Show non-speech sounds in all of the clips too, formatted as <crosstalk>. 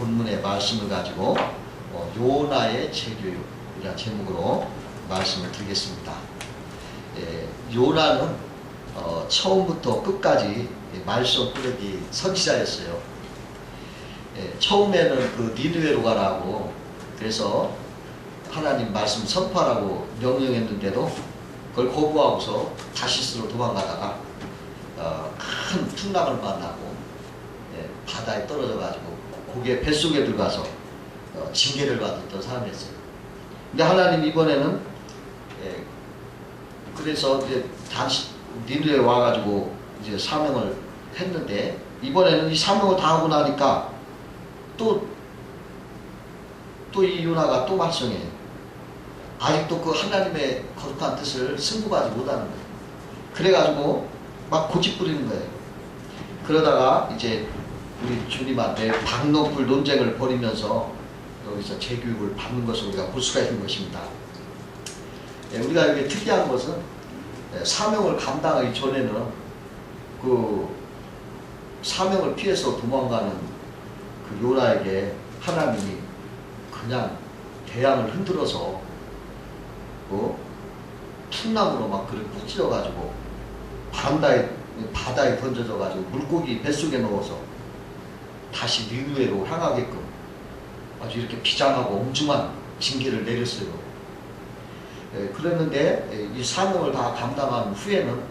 본문의 말씀을 가지고 어, 요나의 재교육이라는 제목으로 말씀을 드리겠습니다. 예, 요나는 어, 처음부터 끝까지 말썽 꾸러기 선지자였어요. 예, 처음에는 그 니느웨로 가라고 그래서 하나님 말씀 선포하라고 명령했는데도 그걸 거부하고서 다시스로 도망가다가 어, 큰 풍랑을 만나고 예, 바다에 떨어져 가지고 고개 뱃속에 들어가서 어, 징계를 받았던 사람이었어요. 근데 하나님 이번에는 예, 그래서 이제 다시 니느에 와가지고 이제 사명을 했는데 이번에는 이 사명을 다 하고 나니까 또 또이 요나가 또 말썽해요. 아직도 그 하나님의 거룩한 뜻을 승부하지 못하는 거예요. 그래가지고 막 고집 부리는 거예요. 그러다가 이제 우리 주님한테 박노풀 논쟁을 벌이면서 여기서 재교육을 받는 것을 우리가 볼 수가 있는 것입니다. 예, 우리가 이게 특이한 것은 예, 사명을 감당하기 전에는 그 사명을 피해서 도망가는 그 요나에게 하나님이 그냥 대양을 흔들어서 그 풍랑으로 막 그를 꾸짖어가지고 바다에 바다에 던져져가지고 물고기 뱃속에 넣어서 다시 니누에로 향하게끔 아주 이렇게 비장하고 엄중한 징계를 내렸어요. 예, 그랬는데 예, 이 사명을 다 감당한 후에는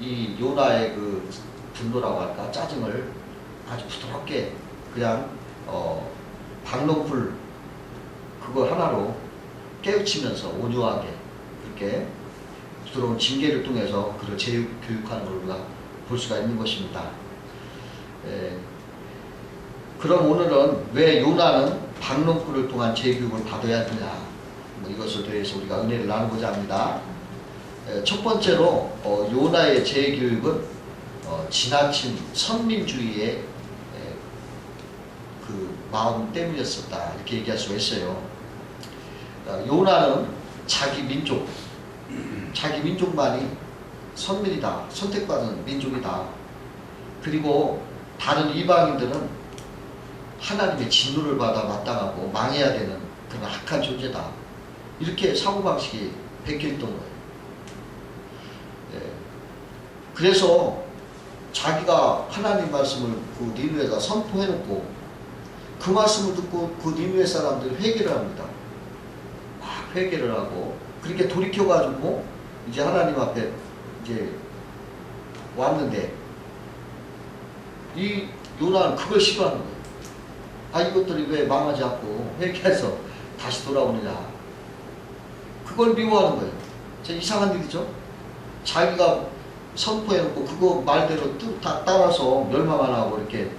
이 요나의 그 분노라고 할까 짜증을 아주 부드럽게 그냥 어 박농풀 그거 하나로 깨우치면서 온유하게 그렇게 부드러운 징계를 통해서 그를 재교육하는 걸 우리가 볼 수가 있는 것입니다. 예, 그럼 오늘은 왜 요나는 박농풀을 통한 재교육을 받아야 되냐 뭐 이것에 대해서 우리가 은혜를 나누고자 합니다. 예, 첫 번째로 어, 요나의 재교육은 어, 지나친 선민주의의 예, 그 마음 때문이었었다 이렇게 얘기할 수가 있어요. 어, 요나는 자기 민족, 자기 민족만이 선민이다, 선택받은 민족이다. 그리고 다른 이방인들은 하나님의 진노를 받아 마땅하고 망해야 되는 그런 악한 존재다. 이렇게 사고방식이 베껴있던 거예요. 예. 그래서 자기가 하나님 말씀을 그 니누에다 선포해놓고 그 말씀을 듣고 그 니누의 사람들이 회개를 합니다. 막 회개를 하고 그렇게 돌이켜가지고 이제 하나님 앞에 이제 왔는데 이 요나는 그걸 싫어하는 거예요. 아 이것들이 왜 망하지 않고 회개해서 다시 돌아오느냐. 그걸 미워하는 거예요. 저 이상한 일이죠. 자기가 선포해놓고 그거 말대로 뚝 다 따라서 멸망 안 하고 이렇게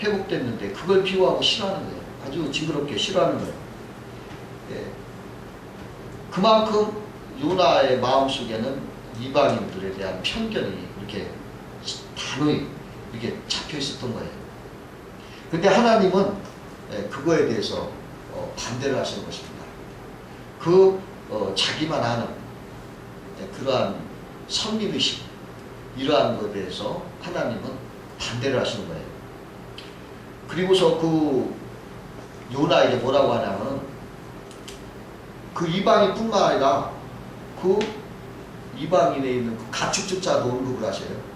회복됐는데 그걸 비호하고 싫어하는 거예요. 아주 징그럽게 싫어하는 거예요. 예. 그만큼 요나의 마음속에는 이방인들에 대한 편견이 이렇게 단호히 이렇게 잡혀 있었던 거예요. 근데 하나님은 예, 그거에 대해서 어, 반대를 하시는 것입니다. 그 어, 자기만 아는 예, 그러한 선민의식 이러한 것에 대해서 하나님은 반대를 하시는 거예요. 그리고서 그 요나에게 뭐라고 하냐면 그 이방인 뿐만 아니라 그 이방인에 있는 그 가축집자도 언급을 하셔요.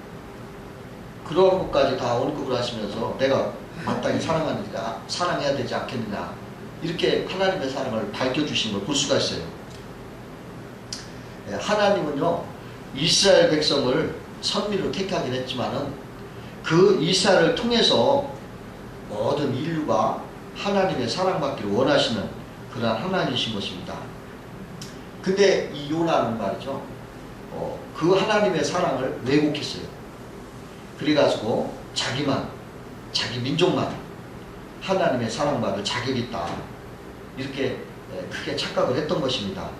그런 것까지 다 언급을 하시면서 내가 마땅히 사랑하느냐, 사랑해야 되지 않겠느냐 이렇게 하나님의 사랑을 밝혀주신 걸 볼 수가 있어요. 예, 하나님은요 이스라엘 백성을 선미로 택하긴 했지만은 그 이스라엘을 통해서 모든 인류가 하나님의 사랑받기를 원하시는 그러한 하나님이신 것입니다. 근데 이 요나는 말이죠. 어, 그 하나님의 사랑을 왜곡했어요. 그래가지고 자기만, 자기 민족만 하나님의 사랑받을 자격이 있다. 이렇게 크게 착각을 했던 것입니다.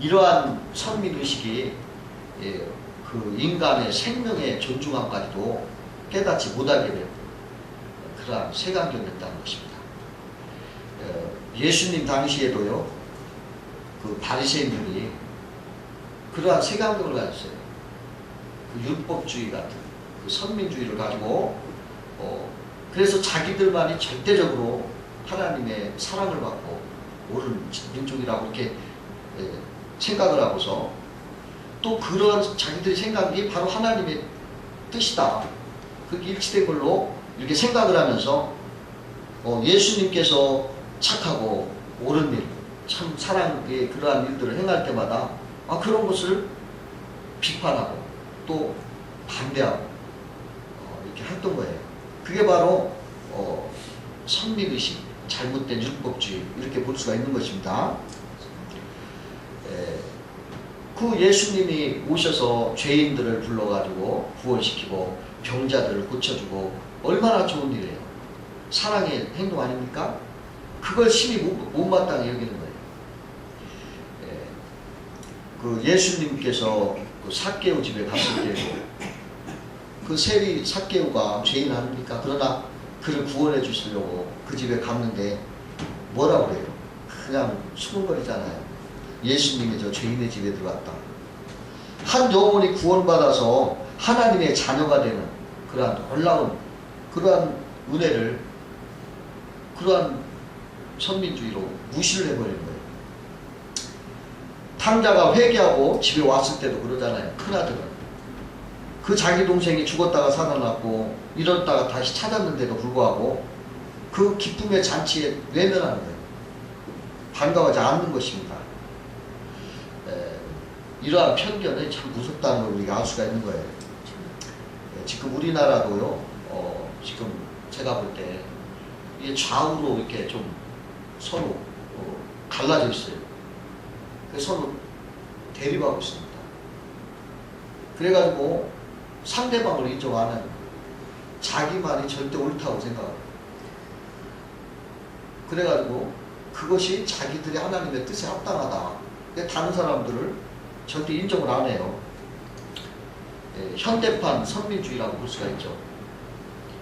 이러한 선민의식이 예, 그 인간의 생명의 존중함까지도 깨닫지 못하게 된 그러한 세간경이었다는 것입니다. 어, 예수님 당시에도요, 그 바리새인들이 그러한 세간경을 가졌어요. 그 율법주의 같은 그 선민주의를 가지고 어, 그래서 자기들만이 절대적으로 하나님의 사랑을 받고 옳은 민족이라고 이렇게 예, 생각을 하고서 또 그런 자기들이 생각이 바로 하나님의 뜻이다. 그게 일치된 걸로 이렇게 생각을 하면서 어, 예수님께서 착하고 옳은 일, 참 사랑의 그러한 일들을 행할 때마다 아, 그런 것을 비판하고 또 반대하고 어, 이렇게 했던 거예요. 그게 바로 어, 선민의식, 잘못된 율법주의 이렇게 볼 수가 있는 것입니다. 에, 그 예수님이 오셔서 죄인들을 불러가지고 구원시키고 병자들을 고쳐주고 얼마나 좋은 일이에요. 사랑의 행동 아닙니까? 그걸 심히 못- 못마땅히 여기는 거예요. 예, 그 예수님께서 그 사개오 집에 갔을 때 그 세리 사개오가 죄인 아닙니까? 그러나 그를 구원해 주시려고 그 집에 갔는데 뭐라 그래요? 그냥 수근거리잖아요. 예수님이 저 죄인의 집에 들어갔다. 한 영혼이 구원받아서 하나님의 자녀가 되는 그러한 놀라운 그러한 은혜를 그러한 선민주의로 무시를 해버리는 거예요. 탕자가 회개하고 집에 왔을 때도 그러잖아요. 큰아들은. 그 자기 동생이 죽었다가 살아났고 이랬다가 다시 찾았는데도 불구하고 그 기쁨의 잔치에 외면하는 거예요. 반가워하지 않는 것입니다. 에, 이러한 편견은 참 무섭다는 걸 우리가 알 수가 있는 거예요. 예, 지금 우리나라도요, 어, 지금 제가 볼 때, 이게 좌우로 이렇게 좀 서로 어, 갈라져 있어요. 그래서 서로 대립하고 있습니다. 그래가지고 상대방을 인정 안 하는 자기만이 절대 옳다고 생각합니다. 그래가지고 그것이 자기들이 하나님의 뜻에 합당하다. 근데 다른 사람들을 절대 인정을 안 해요. 예, 현대판 선민주의라고 볼 수가 있죠.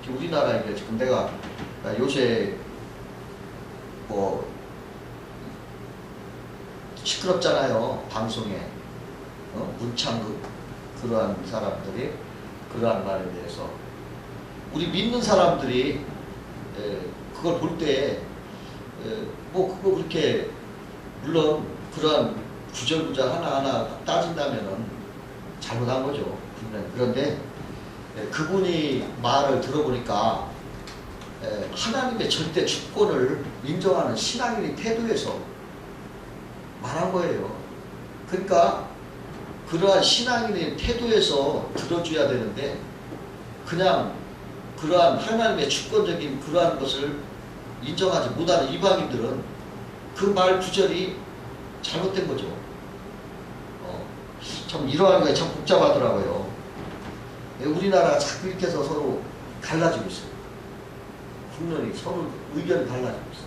지금 우리나라에 지금 내가 요새 뭐 시끄럽잖아요 방송에 어? 문창극 그러한 사람들이 그러한 말에 대해서 우리 믿는 사람들이 에, 그걸 볼 때 뭐 그거 그렇게 물론 그러한 구절구절 하나하나 따진다면은 잘못한 거죠. 그런데 에, 그분이 말을 들어보니까 에, 하나님의 절대 주권을 인정하는 신앙인의 태도에서 말한 거예요. 그러니까 그러한 신앙인의 태도에서 들어줘야 되는데 그냥 그러한 하나님의 주권적인 그러한 것을 인정하지 못하는 이방인들은 그 말 구절이 잘못된 거죠. 어, 참 이러한 게 참 복잡하더라고요. 예, 우리나라가 자꾸 이렇게 해서 서로 갈라지고 있어요. 국론이 서로 의견이 달라지고 있어요.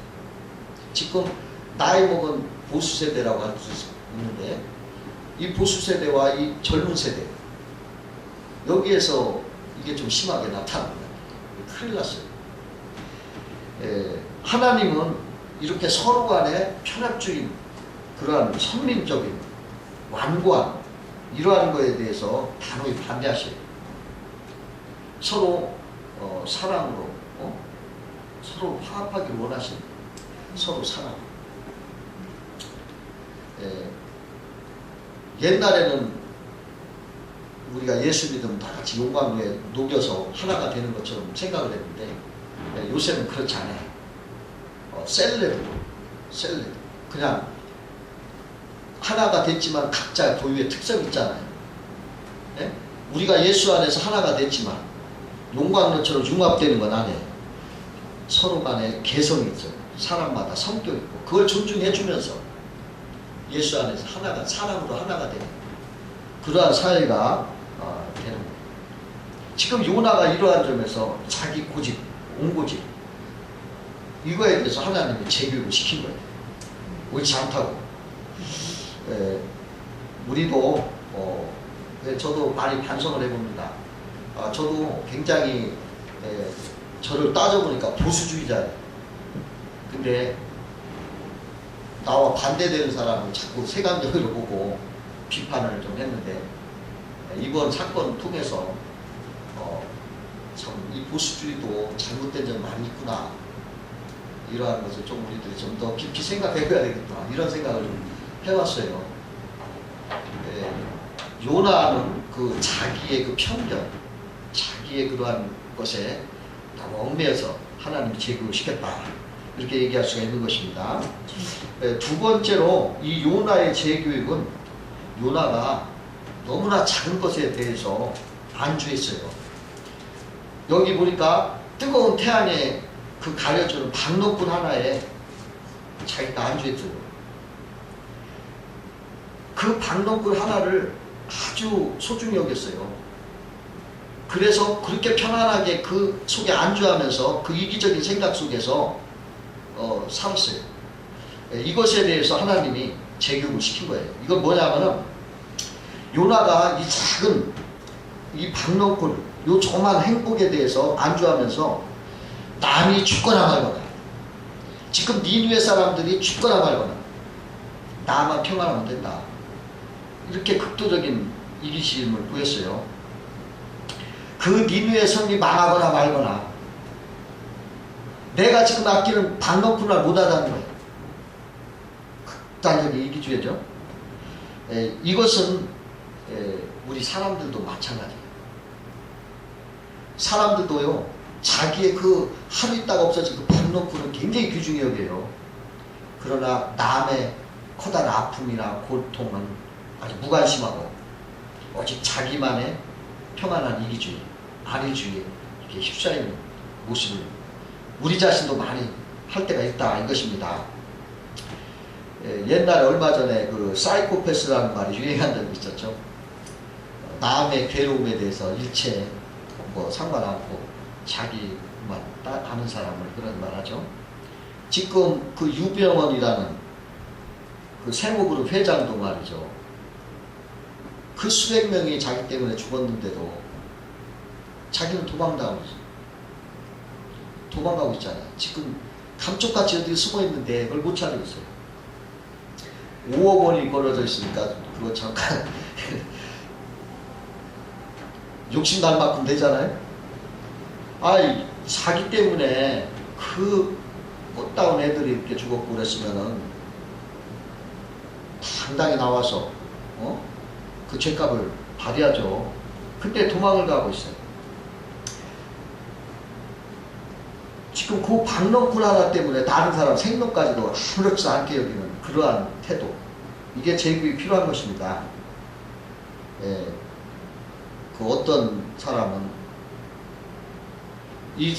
지금 나이 먹은 보수 세대라고 할 수 있는데 이 보수 세대와 이 젊은 세대 여기에서 이게 좀 심하게 나타납니다. 큰일 났어요. 에, 하나님은 이렇게 서로 간에 편협적인 그러한 선민적인 완고한 이러한 거에 대해서 단호히 반대하셔요. 서로 어, 사랑으로 어? 서로 화합하기를 원하시는 서로 사랑. 에, 옛날에는 우리가 예수 믿으면 다 같이 용광로에 녹여서 하나가 되는 것처럼 생각을 했는데 예, 요새는 그렇지 않아요. 어, 셀레로, 셀레 그냥 하나가 됐지만 각자 고유의 특성이 있잖아요. 예? 우리가 예수 안에서 하나가 됐지만 용광로처럼 융합되는 건 아니에요. 서로 간에 개성이 있어요. 사람마다 성격이 있고 그걸 존중해 주면서 예수 안에서 하나가 사람으로 하나가 되는 그러한 사회가 어, 되는 거예요. 지금 요나가 이러한 점에서 자기 고집, 옹고집 이거에 대해서 하나님이 재교육을 시킨 거예요. 옳지 않다고. 에, 우리도 어, 네, 저도 많이 반성을 해봅니다. 아, 저도 굉장히 에, 저를 따져보니까 보수주의자예요. 근데 나와 반대되는 사람을 자꾸 세간적으로 보고 비판을 좀 했는데 이번 사건 통해서 어, 참이 보수주의도 잘못된 점이 많이 있구나. 이러한 것을 좀 우리들이 좀 더 깊이 생각해봐야 되겠다. 이런 생각을 좀 해왔어요. 예, 요나는 그 자기의 그 편견, 자기의 그러한 것에 너무 얽매여서 하나님이 제국을 시켰다. 이렇게 얘기할 수가 있는 것입니다. 예, 두 번째로 이 요나의 재교육은 요나가 너무나 작은 것에 대해서 안주했어요. 여기 보니까 뜨거운 태양에 그 가려주는 박노끈 하나에 자기가 안주했어요. 그 박노끈 하나를 아주 소중히 여겼어요. 그래서 그렇게 편안하게 그 속에 안주하면서 그 이기적인 생각 속에서 어, 살았어요. 예, 이것에 대해서 하나님이 제교육을 시킨 거예요. 이건 뭐냐면은 요나가 이 작은 이 박노골, 요 조그만 행복에 대해서 안주하면서 남이 죽거나 말거나 지금 니누의 사람들이 죽거나 말거나 나만 평안하면 된다. 이렇게 극도적인 이기심을 보였어요. 그 니누의 성이 망하거나 말거나 내가 지금 아끼는 박노골을 못하다는 거예요. 극단적인 이기주의죠. 에, 이것은 에, 우리 사람들도 마찬가지예요. 사람들도요, 자기의 그 하루 있다가 없어진 그 박노크는 굉장히 귀중히 여겨요. 그러나 남의 커다란 아픔이나 고통은 아주 무관심하고 오직 자기만의 평안한 이기주의, 안일주의에 휩싸이는 모습을 우리 자신도 많이 할 때가 있다 이것입니다. 예, 옛날에 얼마 전에 그 사이코패스라는 말이 유행한 적이 있었죠. 남의 괴로움에 대해서 일체 뭐 상관 않고 자기만 따- 아는 사람을 그런 말하죠. 지금 그 유병원이라는 그 세무그룹 회장도 말이죠. 그 수백 명이 자기 때문에 죽었는데도 자기는 있어. 도망가고 있잖아요. 지금 감쪽같이 어디 숨어 있는데 그걸 못 찾고 있어요. 5억 원이 벌어져 있으니까 그거 잠깐 욕심 날 만큼 되잖아요. 아이 자기 때문에 그 꽃다운 애들이 이렇게 죽었고 그랬으면은 당당히 나와서 어? 그 죄값을 받아야죠. 근데 도망을 가고 있어요. 지금 그 박넝쿨 하나 때문에 다른 사람 생명까지도 아무렇지 않게 여기는 그러한 태도. 이게 제국이 필요한 것입니다. 예. 그 어떤 사람은 이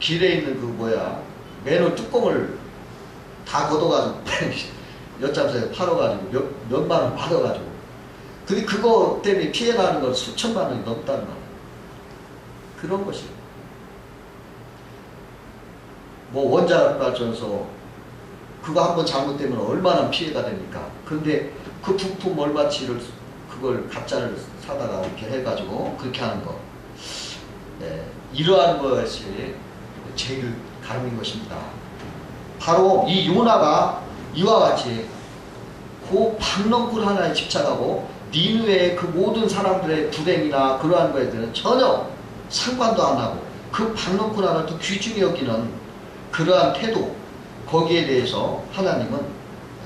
길에 있는 그 뭐야 맨홀 뚜껑을 다 걷어가지고 <laughs> 엿잡새에 팔아가지고 몇, 몇만 원 받아가지고 근데 그거 때문에 피해 나는 건 수천만 원이 넘다는 거 그런 것이 뭐 원자력 발전소 그거 한번 잘못되면 얼마나 피해가 됩니까 근데 그 부품 얼마치를 그걸 가짜를 사다가 이렇게 해가지고 그렇게 하는 거 네, 이러한 것이 제일 가름인 것입니다. 바로 이 요나가 이와 같이 그 박넝굴 하나에 집착하고 니누의 그 모든 사람들의 불행이나 그러한 거에 대해서 전혀 상관도 안 하고 그 박넝굴 하나를 또 귀중히 여기는 그러한 태도 거기에 대해서 하나님은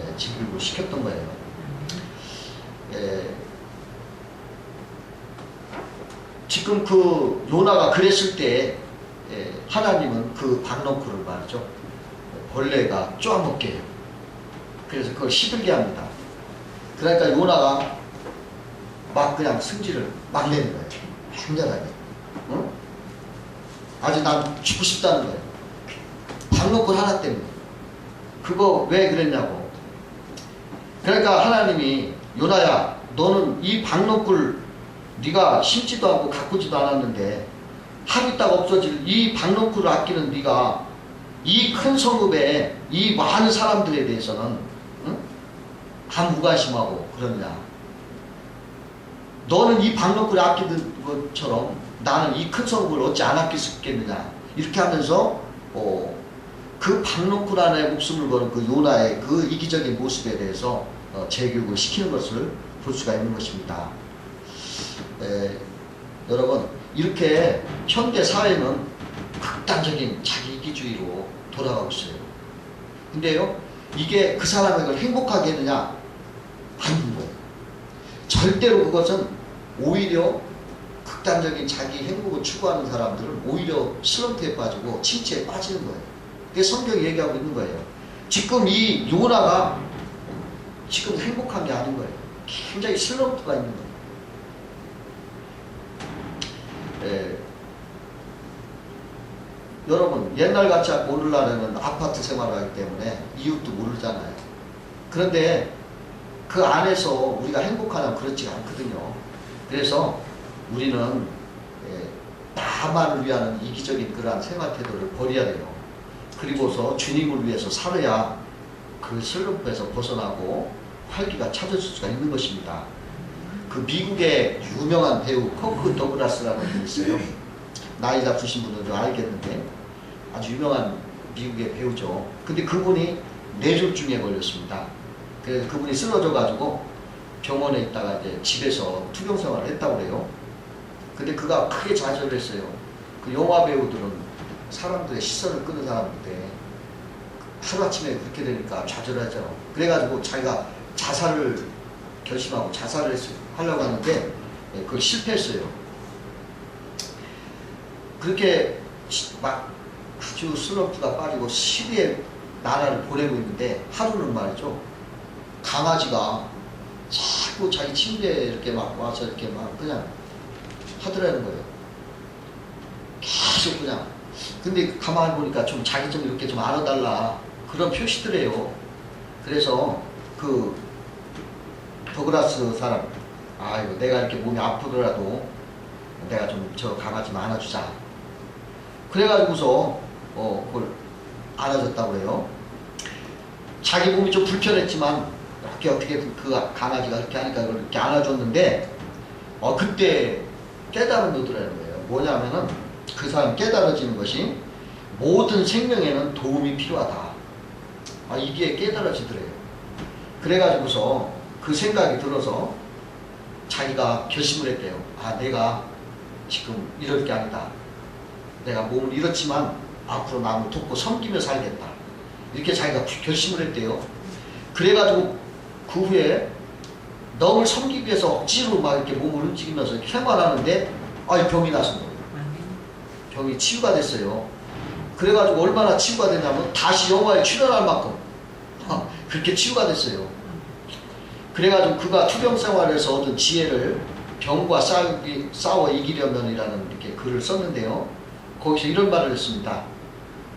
예, 지급을 시켰던 거예요. 예, 지금 그 요나가 그랬을 때 예, 하나님은 그 박너크를 말이죠 벌레가 쪼아먹게 해요. 그래서 그걸 시들게 합니다. 그러니까 요나가 막 그냥 승질을 막 내는 거예요. 굉장하게. 응? 아주 난 죽고 싶다는 거예요. 박너클 하나 때문에. 그거 왜 그랬냐고. 그러니까 하나님이 요나야 너는 이 박너꿀 네가 심지도 않고 가꾸지도 않았는데 하루 있다가 없어질 이 박농쿨을 아끼는 네가 이 큰 성읍에 이 많은 사람들에 대해서는 응? 다 무관심하고 그러냐 너는 이 박농쿨을 아끼는 것처럼 나는 이 큰 성읍을 어찌 안 아낄 수 있겠느냐 이렇게 하면서 어, 그 박농쿨 안에 목숨을 거는 그 요나의 그 이기적인 모습에 대해서 어, 재교육을 시키는 것을 볼 수가 있는 것입니다. 에, 여러분 이렇게 현대 사회는 극단적인 자기 이기주의로 돌아가고 있어요. 근데요 이게 그 사람을 행복하게 하느냐 아닌 거예요. 절대로 그것은 오히려 극단적인 자기 행복을 추구하는 사람들은 오히려 슬럼프에 빠지고 침체에 빠지는 거예요. 그게 성경이 얘기하고 있는 거예요. 지금 이 요나가 지금 행복한 게 아닌 거예요. 굉장히 슬럼프가 있는 거예요. 예. 여러분 옛날 같이 오늘날에는 아파트 생활을 하기 때문에 이웃도 모르잖아요. 그런데 그 안에서 우리가 행복하냐 그렇지 않거든요. 그래서 우리는 예, 나만을 위한 이기적인 그러한 생활 태도를 버려야 돼요. 그리고서 주님을 위해서 살아야 그 슬럼프에서 벗어나고 활기가 찾을 수가 있는 것입니다. 그 미국의 유명한 배우 커크 더글라스라는 분이 있어요. 나이 잡수신 분들도 알겠는데 아주 유명한 미국의 배우죠. 근데 그분이 뇌졸중에 걸렸습니다. 그래서 그분이 쓰러져 가지고 병원에 있다가 이제 집에서 투병 생활을 했다고 그래요. 근데 그가 크게 좌절했어요. 그 영화 배우들은 사람들의 시선을 끄는 사람인데 하루아침에 그렇게 되니까 좌절하죠. 그래가지고 자기가 자살을 결심하고 자살을 했어요. 하려고 하는데 예, 그걸 실패했어요. 그렇게 시- 막 아주 슬럼프가 빠지고 시리의 나라를 보내고 있는데 하루는 말이죠. 강아지가 자꾸 자기 침대에 이렇게 막 와서 이렇게 막 그냥 하더라는 거예요. 계속 그냥. 근데 가만히 보니까 좀 자기 좀 이렇게 좀 안아달라. 그런 표시들이에요. 그래서 그 더그라스 사람, 아이고 내가 이렇게 몸이 아프더라도 내가 좀 저 강아지 좀 안아주자. 그래가지고서 어 그걸 안아줬다고 그래요. 자기 몸이 좀 불편했지만 이렇게 어떻게 그 강아지가 그렇게 하니까 그걸 이렇게 안아줬는데 어 그때 깨달은 거더라는 거예요. 뭐냐면은 그 사람 깨달아지는 것이 모든 생명에는 도움이 필요하다. 아 이게 깨달아지더래요. 그래가지고서 그 생각이 들어서 자기가 결심을 했대요. 아 내가 지금 이럴 게 아니다. 내가 몸을 잃었지만 앞으로 남을 돕고 섬기며 살겠다. 이렇게 자기가 결심을 했대요. 그래가지고 그 후에 너를 섬기기 위해서 억지로 막 이렇게 몸을 움직이면서 생활하는데 아 병이 나서 병이 치유가 됐어요. 그래가지고 얼마나 치유가 됐냐면 다시 영화에 출연할 만큼 그렇게 치유가 됐어요. 그래가지고 그가 투병 생활에서 얻은 지혜를 병과 싸우기, 싸워 이기려면 이라는 이렇게 글을 썼는데요. 거기서 이런 말을 했습니다.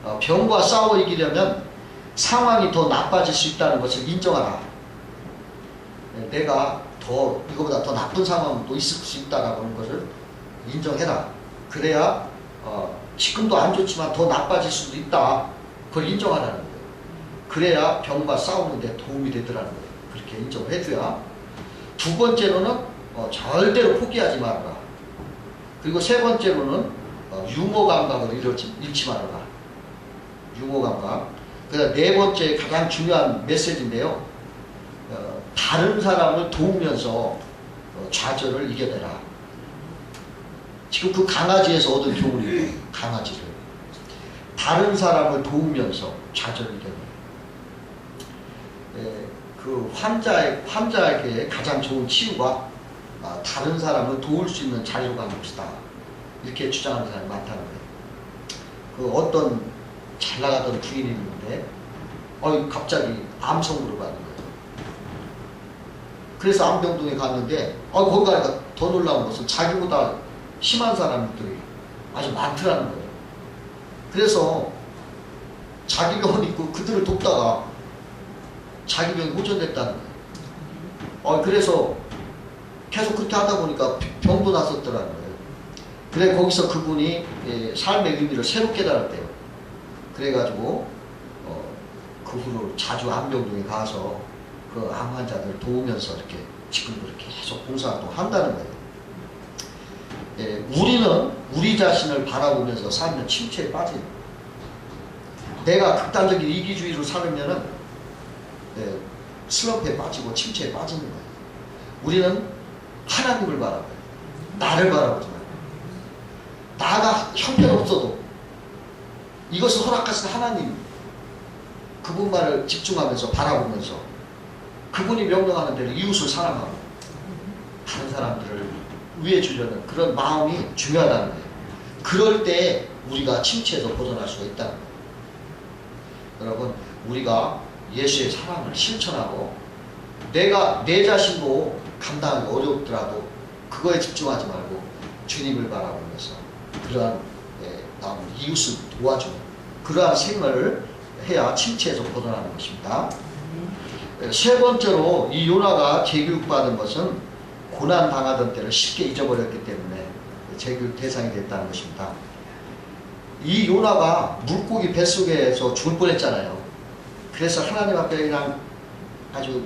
어, 병과 싸워 이기려면 상황이 더 나빠질 수 있다는 것을 인정하라. 네, 내가 더 이거보다 더 나쁜 상황도 있을 수 있다라고 하는 것을 인정해라. 그래야 어, 지금도 안 좋지만 더 나빠질 수도 있다. 그걸 인정하라는 거예요. 그래야 병과 싸우는데 도움이 되더라는 거예요. 그렇게 인정을 해줘야. 두 번째로는 어, 절대로 포기하지 말아라. 그리고 세 번째로는 어, 유머 감각을 잃지, 잃지 말아라. 유머 감각. 그다음 네 번째 가장 중요한 메시지인데요. 어, 다른 사람을 도우면서 어, 좌절을 이겨내라. 지금 그 강아지에서 얻은 교훈이에요. 강아지를. 다른 사람을 도우면서 좌절을 이겨내라. 예, 그 환자의, 환자에게 가장 좋은 치유가 아, 다른 사람을 도울 수 있는 자료가 하는 것이다. 이렇게 주장하는 사람이 많다는 거예요. 그 어떤 잘 나가던 부인이 있는데, 어 갑자기 암성으로 가는 거예요. 그래서 암병동에 갔는데, 어 거기 가니까 더 놀라운 것은 자기보다 심한 사람들이 아주 많더라는 거예요. 그래서 자기 병원 있고 그들을 돕다가 자기 병이 호전됐다는 거예요. 어, 그래서 계속 그렇게 하다 보니까 병도 났었더라는 거예요. 그래 거기서 그분이 예, 삶의 의미를 새로 깨달았대요. 그래가지고 어, 그 후로 자주 암병동에 가서 그 암 환자들 도우면서 이렇게 지금도 이렇게 계속 봉사활동 한다는 거예요. 예, 우리는 우리 자신을 바라보면서 살면 침체에 빠져요. 내가 극단적인 이기주의로 살면은 예, 슬럼프에 빠지고 침체에 빠지는 거예요. 우리는 하나님을 바라봐요. 나를 바라보지 말고 나가 형편없어도 이것을 허락하신 하나님 그분만을 집중하면서 바라보면서 그분이 명령하는 대로 이웃을 사랑하고 다른 사람들을 위해 주려는 그런 마음이 중요하다는 거예요. 그럴 때 우리가 침체에서 벗어날 수가 있다는 거예요. 여러분 우리가 예수의 사랑을 실천하고 내가 내 자신도 감당하기 어렵더라도 그거에 집중하지 말고 주님을 바라보면서 그러한 예, 나온 이웃을 도와주는 그러한 생활을 해야 침체에서 벗어나는 것입니다. 예, 세 번째로 이 요나가 재교육받은 것은 고난 당하던 때를 쉽게 잊어버렸기 때문에 재교육 대상이 됐다는 것입니다. 이 요나가 물고기 뱃속에서 죽을 뻔했잖아요. 그래서 하나님 앞에 그냥 아주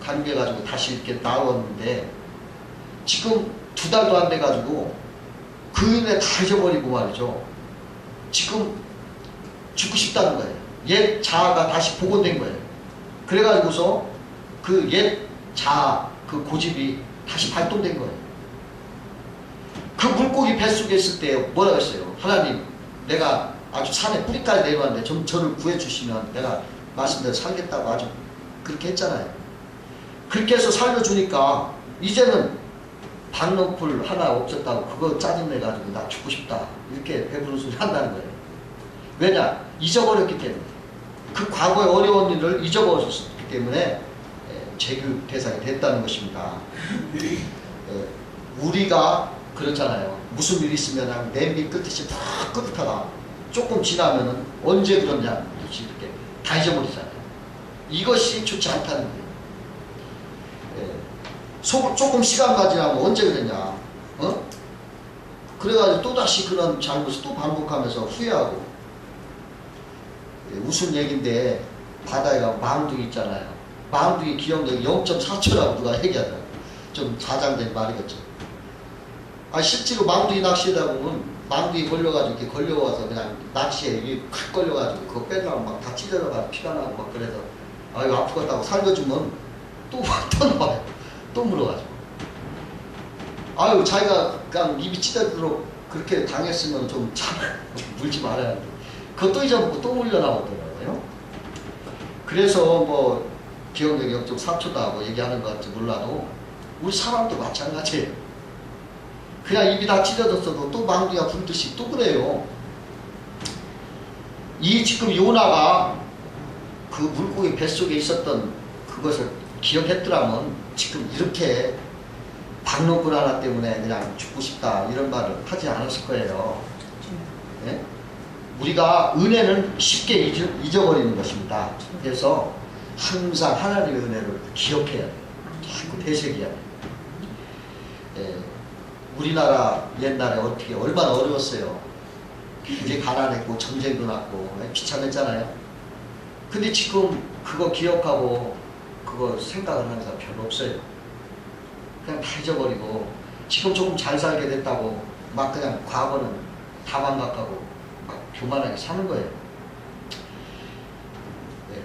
간계가지고 다시 이렇게 나왔는데 지금 두 달도 안 돼가지고 그 인에 다 잊어버리고 말이죠. 지금 죽고 싶다는 거예요. 옛 자아가 다시 복원된 거예요. 그래가지고서 그 옛 자아, 그 고집이 다시 발동된 거예요. 그 물고기 뱃속에 있을 때 뭐라고 했어요? 하나님, 내가 아주 산에 뿌리까지 내려왔는데 좀 저를 구해주시면 내가 말씀대로 살겠다고 아주 그렇게 했잖아요. 그렇게 해서 살려주니까 이제는 박농풀 하나 없었다고 그거 짜증내가지고 나 죽고 싶다 이렇게 배부른 소리 한다는 거예요. 왜냐? 잊어버렸기 때문에 그 과거의 어려운 일을 잊어버렸기 때문에 에, 재교육 대상이 됐다는 것입니다. 에, 우리가 그렇잖아요. 무슨 일 있으면 냄비 끄듯이 팍 끄듯하다. 조금 지나면은 언제 그러냐 이렇게 다 잊어버리잖아요. 이것이 좋지 않다는 거예요. 예. 소, 조금 시간만 지나면 언제 그랬냐 어? 그래가지고 또다시 그런 잘못을 또 반복하면서 후회하고 예, 웃은 얘기인데 바다에 망둥이 있잖아요 망둥이 기억력이 0.4초라고 누가 얘기하더라고요 좀 자장된 말이겠죠 아 실제로 망둥이 낚시하다 보면 망둥이 걸려가지고 이렇게 걸려와서 그냥 낚시에 이게 탁 걸려가지고 그거 빼려고 막다 찢어져가지고 피가 나고 막 그래서 아 이거 아프겠다고 살려주면 또, <laughs> 또 나와요. 또 물어가지고. 아유, 자기가 그냥 입이 찢어지도록 그렇게 당했으면 좀 참, <laughs> 물지 말아야 돼. 그것도 잊어먹고 또 물려 나오더라고요. 그래서 뭐, 기억력이 0.4초다고 얘기하는 것 같지 몰라도, 우리 사람도 마찬가지예요. 그냥 입이 다 찢어졌어도 또 망둥이가 불듯이 또 그래요. 이 지금 요나가 그 물고기 뱃속에 있었던 그것을 기억했더라면 지금 이렇게 박농꾼 하나 때문에 그냥 죽고 싶다 이런 말을 하지 않았을 거예요. 예? 우리가 은혜는 쉽게 잊어, 잊어버리는 것입니다. 그래서 항상 하나님의 은혜를 기억해야 돼요. 자꾸 되새겨야 돼요. 예, 우리나라 옛날에 어떻게 얼마나 어려웠어요. 굉장히 가난했고 전쟁도 났고 예, 비참했잖아요. 근데 지금 그거 기억하고 그거 생각을 하는 사람 별로 없어요. 그냥 다 잊어버리고 지금 조금 잘 살게 됐다고 막 그냥 과거는 다 망각하고 막 교만하게 사는 거예요.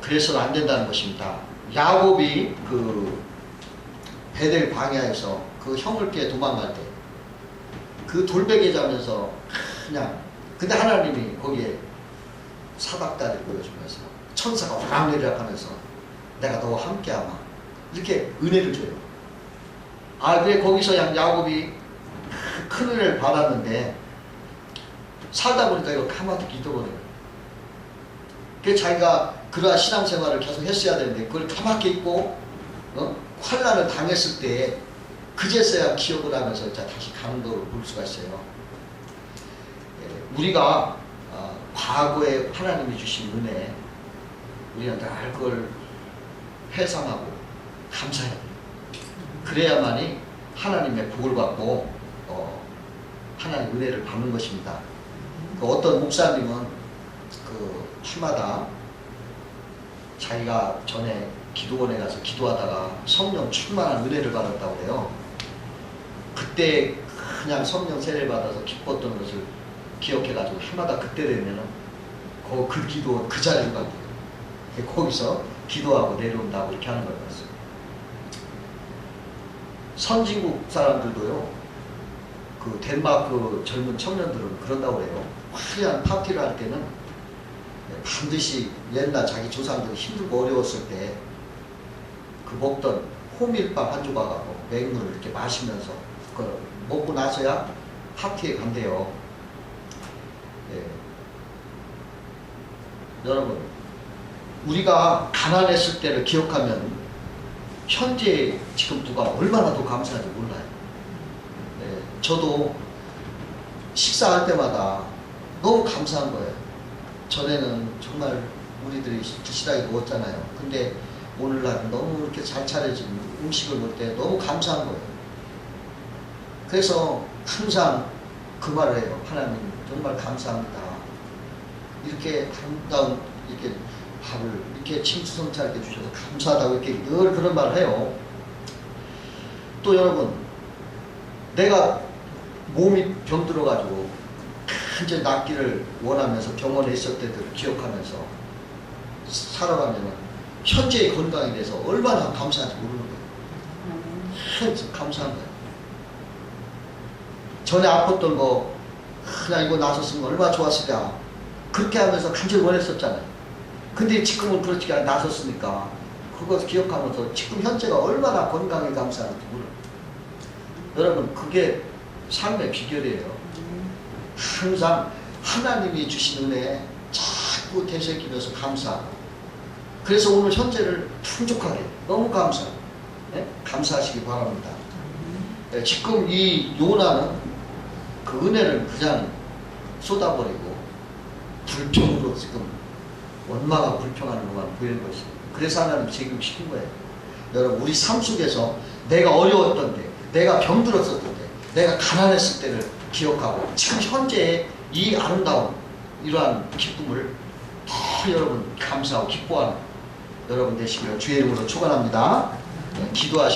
네, 그래서는 안 된다는 것입니다. 야곱이 그 베델 광야에서 그 형을께 도망갈 때 그 돌베개 자면서 그냥 근데 하나님이 거기에 사박다리를 보여주면서 천사가 확 내려가면서 내가 너와 함께하마 이렇게 은혜를 줘요. 아 그래 거기서 양 야곱이 큰 은혜를 받았는데 살다 보니까 이거 가만히 잊어버려요. 그 자기가 그러한 신앙생활을 계속 했어야 되는데 그걸 가만히 있고 어? 환란을 당했을 때 그제서야 기억을 하면서 자 다시 가는 거를 볼 수가 있어요. 예, 우리가 어, 과거에 하나님이 주신 은혜 우리가 늘 그걸 회상하고 감사해야 돼요. 그래야만이 하나님의 복을 받고 어, 하나님 은혜를 받는 것입니다. 그 어떤 목사님은 그 해마다 자기가 전에 기도원에 가서 기도하다가 성령 충만한 은혜를 받았다고 해요. 그때 그냥 성령 세례 받아서 기뻤던 것을 기억해가지고 해마다 그때 되면은 그, 그 기도 그 자리로 가요. 거기서 기도하고 내려온다고 이렇게 하는 걸 봤어요. 선진국 사람들도요, 그 덴마크 젊은 청년들은 그런다고 그래요. 화려한 파티를 할 때는 반드시 옛날 자기 조상들이 힘들고 어려웠을 때 그 먹던 호밀빵 한 조각하고 맹물을 이렇게 마시면서 그 먹고 나서야 파티에 간대요. 예. 여러분, 우리가 가난했을 때를 기억하면 현재 지금 누가 얼마나 더 감사한지 몰라요. 예, 저도 식사할 때마다 너무 감사한 거예요. 전에는 정말 우리들이 기시다게 먹었잖아요. 근데 오늘날 너무 이렇게 잘 차려진 음식을 먹을 때 너무 감사한 거예요. 그래서 항상 그 말을 해요. 하나님 정말 감사합니다. 이렇게 아름다운 이렇게 밥을 이렇게 침수성찬하게 주셔서 감사하다고 이렇게 늘 그런 말을 해요. 또 여러분, 내가 몸이 병들어가지고 간절히 낫기를 원하면서 병원에 있을 때들을 기억하면서 살아가면 현재의 건강에 대해서 얼마나 감사한지 모르는 거예요. 그래서 감사한 거예요. 전에 아팠던 거, 그냥 이거 나섰으면 얼마나 좋았을까. 그렇게 하면서 간절히 원했었잖아요. 근데 지금은 그렇지 않게 나섰으니까 그것 기억하면서 지금 현재가 얼마나 건강에 감사한지 모르는 거예요. 여러분, 그게 삶의 비결이에요. 항상 하나님이 주신 은혜에 자꾸 되새기면서 감사하고 그래서 오늘 현재를 풍족하게 너무 감사 네? 감사하시기 바랍니다. 네, 지금 이 요나는 그 은혜를 그냥 쏟아버리고 불평으로 지금 원망하고 불평하는 것만 보이는 것이 그래서 하나님 책임시킨 거예요. 여러분 우리 삶 속에서 내가 어려웠던 때 내가 병들었었던 때 내가 가난했을 때를 기억하고 지금 현재의 이 아름다운 이러한 기쁨을 더 여러분 감사하고 기뻐하는 여러분 되시기를 주의 이름으로 축원합니다. 네, 기도하시.